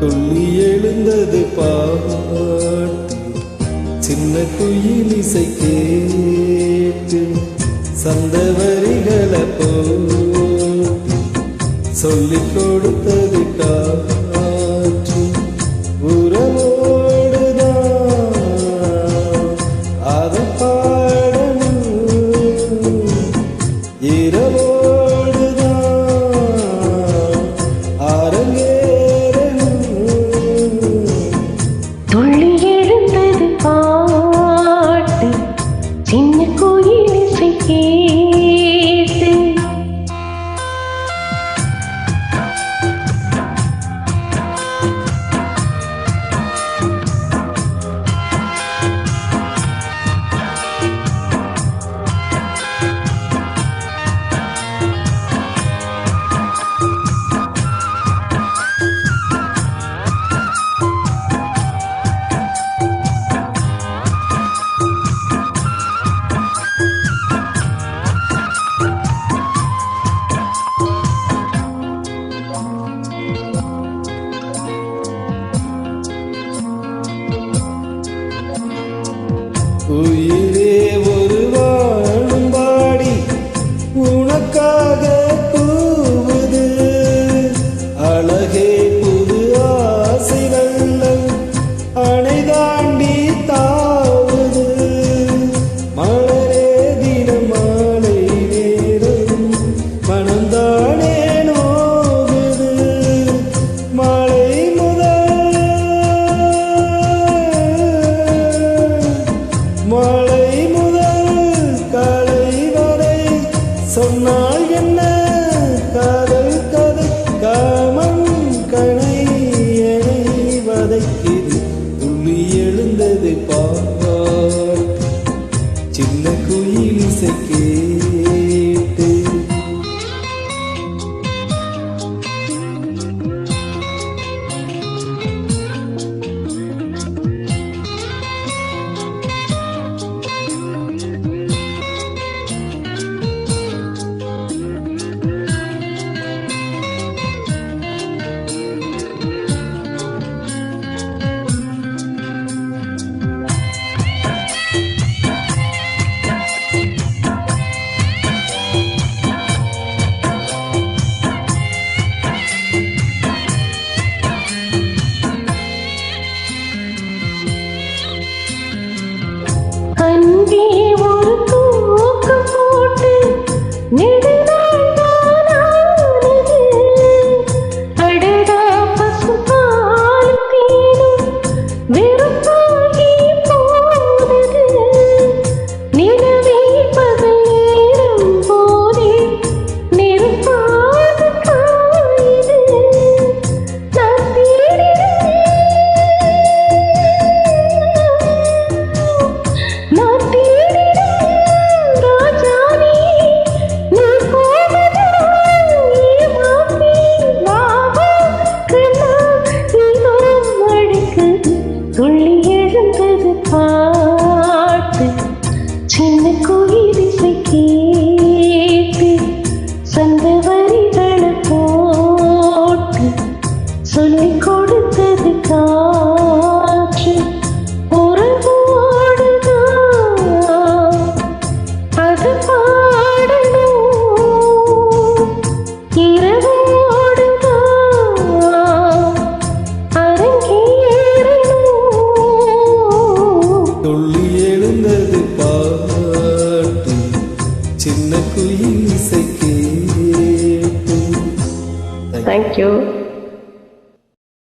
துள்ளி எழுந்தது பாட்டு. சின்ன குயில் இசை கேட்டு சந்த வரிகளை போ சொல்லிக் கொடுத்தது சொன்னால் என்ன? हाँ Thank you.